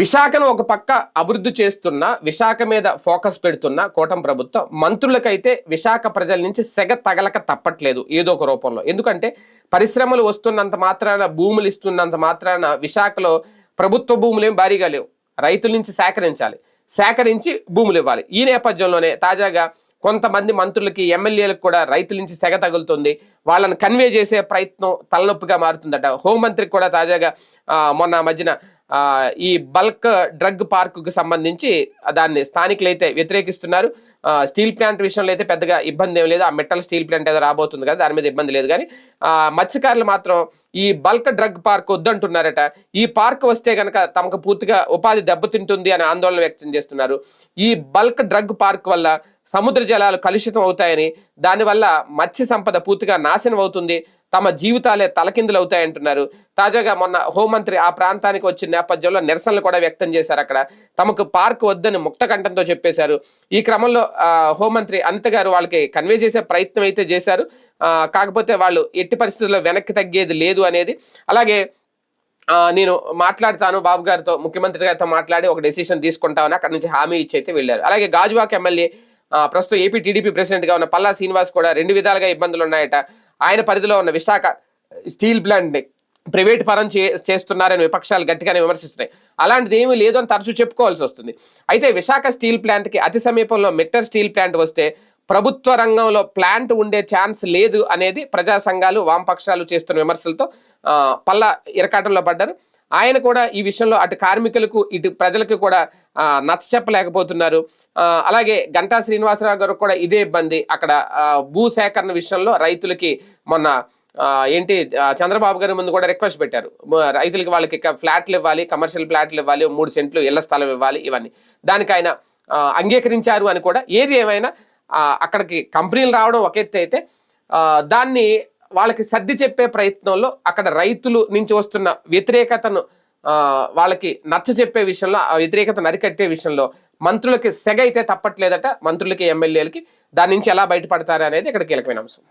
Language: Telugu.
విశాఖను ఒక పక్క అభివృద్ధి చేస్తున్న విశాఖ మీద ఫోకస్ పెడుతున్న కూటమి ప్రభుత్వం మంత్రులకైతే విశాఖ ప్రజల నుంచి సెగ తగలక తప్పట్లేదు ఏదో ఒక రూపంలో. ఎందుకంటే పరిశ్రమలు వస్తున్నంత మాత్రాన భూములు ఇస్తున్నంత మాత్రాన విశాఖలో ప్రభుత్వ భూములు ఏం భారీగా లేవు. రైతుల నుంచి సేకరించాలి. సేకరించి భూములు ఇవ్వాలి. ఈ నేపథ్యంలోనే తాజాగా కొంతమంది మంత్రులకి ఎమ్మెల్యేలకు కూడా రైతుల నుంచి సెగ తగులుతుంది. వాళ్ళని కన్వే చేసే ప్రయత్నం తలనొప్పిగా మారుతుందట. హోంమంత్రికి కూడా తాజాగా మొన్న మధ్యన ఈ బల్క్ డ్రగ్ పార్కుకు సంబంధించి దాన్ని స్థానికులు అయితే వ్యతిరేకిస్తున్నారు స్టీల్ ప్లాంట్ విషయంలో అయితే పెద్దగా ఇబ్బంది ఏం లేదు. ఆ మెటల్ స్టీల్ ప్లాంట్ ఏదో రాబోతుంది కదా దాని మీద ఇబ్బంది లేదు. కానీ మత్స్యకారులు మాత్రం ఈ బల్క్ డ్రగ్ పార్క్ వద్దంటున్నారట. ఈ పార్క్ వస్తే కనుక తమకు పూర్తిగా ఉపాధి దెబ్బతింటుంది అని ఆందోళన వ్యక్తం చేస్తున్నారు. ఈ బల్క్ డ్రగ్ పార్క్ వల్ల సముద్ర జలాలు కలుషితం అవుతాయని దానివల్ల మత్స్య సంపద పూర్తిగా నాశనం అవుతుంది తమ జీవితాలే తలకిందులు అవుతాయంటున్నారు. తాజాగా మొన్న హోంమంత్రి ఆ ప్రాంతానికి వచ్చిన నేపథ్యంలో నిరసనలు కూడా వ్యక్తం చేశారు అక్కడ. తమకు పార్క్ వద్దని ముక్తకంఠంతో చెప్పేశారు. ఈ క్రమంలో హోంమంత్రి అనిత గారు వాళ్ళకి కన్వే చేసే ప్రయత్నం అయితే చేశారు. కాకపోతే వాళ్ళు ఎట్టి పరిస్థితుల్లో వెనక్కి తగ్గేది లేదు అనేది. అలాగే నేను మాట్లాడతాను బాబు గారితో ముఖ్యమంత్రి గారితో మాట్లాడి ఒక డెసిషన్ తీసుకుంటామని అక్కడ నుంచి హామీ ఇచ్చి అయితే వెళ్ళారు. అలాగే గాజువాక్ ఎమ్మెల్యే ప్రస్తుతం ఏపీ టీడీపీ ప్రెసిడెంట్గా ఉన్న పల్లా శ్రీనివాస్ కూడా రెండు విధాలుగా ఇబ్బందులు ఉన్నాయట. ఆయన పరిధిలో ఉన్న విశాఖ స్టీల్ ప్లాంట్ని ప్రైవేట్ పరం చే చేస్తున్నారని విపక్షాలు గట్టిగానే విమర్శిస్తున్నాయి. అలాంటిది ఏమీ లేదు అని తరచూ చెప్పుకోవాల్సి వస్తుంది. అయితే విశాఖ స్టీల్ ప్లాంట్కి అతి సమీపంలో మెట్టర్ స్టీల్ ప్లాంట్ వస్తే ప్రభుత్వ రంగంలో ప్లాంట్ ఉండే ఛాన్స్ లేదు అనేది ప్రజా సంఘాలు వామపక్షాలు చేస్తున్న విమర్శలతో పల్ల ఇరకాటంలో పడ్డారు. ఆయన కూడా ఈ విషయంలో అటు కార్మికులకు ఇటు ప్రజలకు కూడా నచ్చ చెప్పలేకపోతున్నారు. అలాగే గంటా శ్రీనివాసరావు గారు కూడా ఇదే ఇబ్బంది. అక్కడ భూ సేకరణ విషయంలో రైతులకి మొన్న ఏంటి చంద్రబాబు గారి ముందు కూడా రిక్వెస్ట్ పెట్టారు. రైతులకి వాళ్ళకి ఫ్లాట్లు ఇవ్వాలి కమర్షియల్ ఫ్లాట్లు ఇవ్వాలి మూడు సెంట్లు ఇళ్ళ స్థలం ఇవ్వాలి ఇవన్నీ. దానికి ఆయన అంగీకరించారు అని కూడా. ఏది ఏమైనా అక్కడికి కంపెనీలు రావడం ఒక ఎత్తు అయితే దాన్ని వాళ్ళకి సర్ది చెప్పే ప్రయత్నంలో అక్కడ రైతులు నుంచి వస్తున్న వ్యతిరేకతను వాళ్ళకి నచ్చ చెప్పే విషయంలో ఆ వ్యతిరేకతను అరికట్టే విషయంలో మంత్రులకి సెగ అయితే తప్పట్లేదట. మంత్రులకి ఎమ్మెల్యేలకి దాని నుంచి ఎలా బయటపడతారు అనేది ఇక్కడ కీలకమైన అంశం.